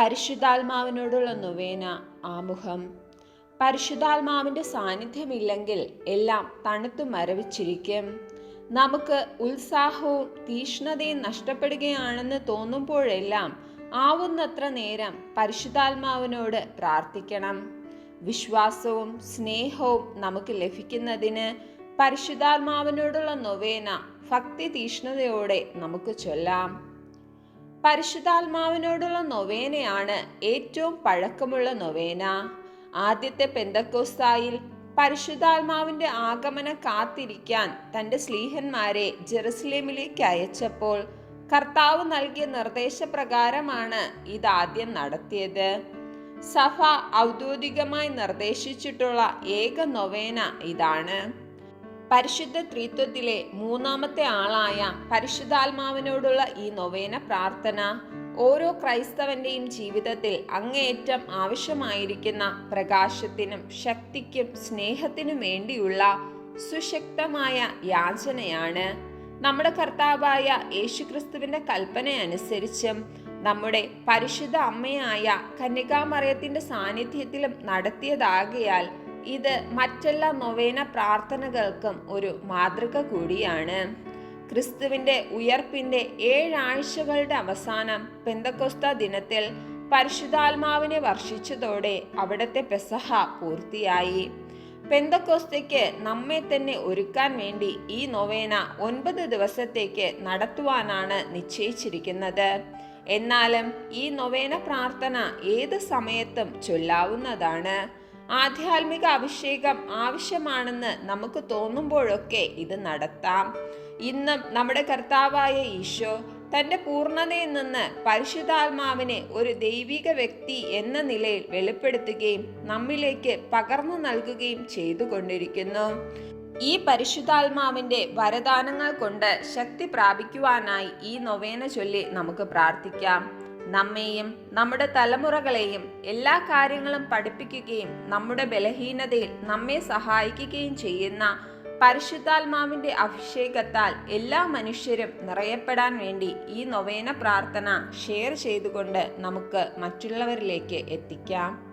പരിശുദ്ധാത്മാവിനോടുള്ള നൊവേന ആമുഖം. പരിശുദ്ധാത്മാവിന്റെ സാന്നിധ്യമില്ലെങ്കിൽ എല്ലാം തണുത്തു മരവിച്ചിരിക്കും. നമുക്ക് ഉത്സാഹവും തീഷ്ണതയും നഷ്ടപ്പെടുകയാണെന്ന് തോന്നുമ്പോഴെല്ലാം ആവുന്നത്ര നേരം പരിശുദ്ധാത്മാവിനോട് പ്രാർത്ഥിക്കണം. വിശ്വാസവും സ്നേഹവും നമുക്ക് ലഭിക്കുന്നതിന് പരിശുദ്ധാത്മാവിനോടുള്ള നൊവേന ഭക്തി തീഷ്ണതയോടെ നമുക്ക് ചൊല്ലാം. പരിശുദ്ധാത്മാവിനോടുള്ള നൊവേനയാണ് ഏറ്റവും പഴക്കമുള്ള നൊവേന. ആദ്യത്തെ പെന്തക്കോസ്തായിൽ പരിശുദ്ധാത്മാവിന്റെ ആഗമനം കാത്തിരിക്കാൻ തന്റെ സ്ലീഹന്മാരെ ജെറുസലേമിലേക്ക് അയച്ചപ്പോൾ കർത്താവ് നൽകിയ നിർദ്ദേശപ്രകാരമാണ് ഇതാദ്യം നടത്തിയത്. സഭ ഔദ്യോഗികമായി നിർദ്ദേശിച്ചിട്ടുള്ള ഏക നൊവേന ഇതാണ്. പരിശുദ്ധ ത്രിത്വത്തിലെ മൂന്നാമത്തെ ആളായ പരിശുദ്ധാത്മാവിനോടുള്ള ഈ നൊവേന പ്രാർത്ഥന ഓരോ ക്രൈസ്തവന്റെയും ജീവിതത്തിൽ അങ്ങേയറ്റം ആവശ്യമായിരിക്കുന്ന പ്രകാശത്തിനും ശക്തിക്കും സ്നേഹത്തിനും വേണ്ടിയുള്ള സുശക്തമായ യാചനയാണ്. നമ്മുടെ കർത്താവായ യേശുക്രിസ്തുവിന്റെ കൽപ്പന അനുസരിച്ചും നമ്മുടെ പരിശുദ്ധ അമ്മയായ കന്യകാമറയത്തിന്റെ സാന്നിധ്യത്തിലും നടത്തിയതാകയാൽ ഇത് മറ്റെല്ലാ നൊവേന പ്രാർത്ഥനകൾക്കും ഒരു മാതൃക കൂടിയാണ്. ക്രിസ്തുവിന്റെ ഉയർപ്പിന്റെ ഏഴാഴ്ചകളുടെ അവസാനം പെന്തക്കൊസ്ത ദിനത്തിൽ പരിശുദ്ധാത്മാവിനെ വർഷിച്ചതോടെ അവിടത്തെ പെസഹ പൂർത്തിയായി. പെന്തക്കോസ്തയ്ക്ക് നമ്മെ തന്നെ ഒരുക്കാൻ വേണ്ടി ഈ നൊവേന ഒൻപത് ദിവസത്തേക്ക് നടത്തുവാനാണ് നിശ്ചയിച്ചിരിക്കുന്നത്. എന്നാലും ഈ നൊവേന പ്രാർത്ഥന ഏത് സമയത്തും ചൊല്ലാവുന്നതാണ്. ആധ്യാത്മിക അഭിഷേകം ആവശ്യമാണെന്ന് നമുക്ക് തോന്നുമ്പോഴൊക്കെ ഇത് നടത്താം. ഇന്നും നമ്മുടെ കർത്താവായ ഈശോ തന്റെ പൂർണതയിൽ നിന്ന് പരിശുദ്ധാത്മാവിനെ ഒരു ദൈവിക വ്യക്തി എന്ന നിലയിൽ വെളിപ്പെടുത്തുകയും നമ്മിലേക്ക് പകർന്നു നൽകുകയും ചെയ്തുകൊണ്ടിരിക്കുന്നു. ഈ പരിശുദ്ധാത്മാവിന്റെ വരദാനങ്ങൾ കൊണ്ട് ശക്തി പ്രാപിക്കുവാനായി ഈ നൊവേന ചൊല്ലി നമുക്ക് പ്രാർത്ഥിക്കാം. നമ്മെയും നമ്മുടെ തലമുറകളെയും എല്ലാ കാര്യങ്ങളും പഠിപ്പിക്കുകയും നമ്മുടെ ബലഹീനതയിൽ നമ്മെ സഹായിക്കുകയും ചെയ്യുന്ന പരിശുദ്ധാത്മാവിന്റെ അഭിഷേകത്താൽ എല്ലാ മനുഷ്യരും നിറയപ്പെടാൻ വേണ്ടി ഈ നൊവേന പ്രാർത്ഥന ഷെയർ ചെയ്തുകൊണ്ട് നമുക്ക് മറ്റുള്ളവരിലേക്ക് എത്തിക്കാം.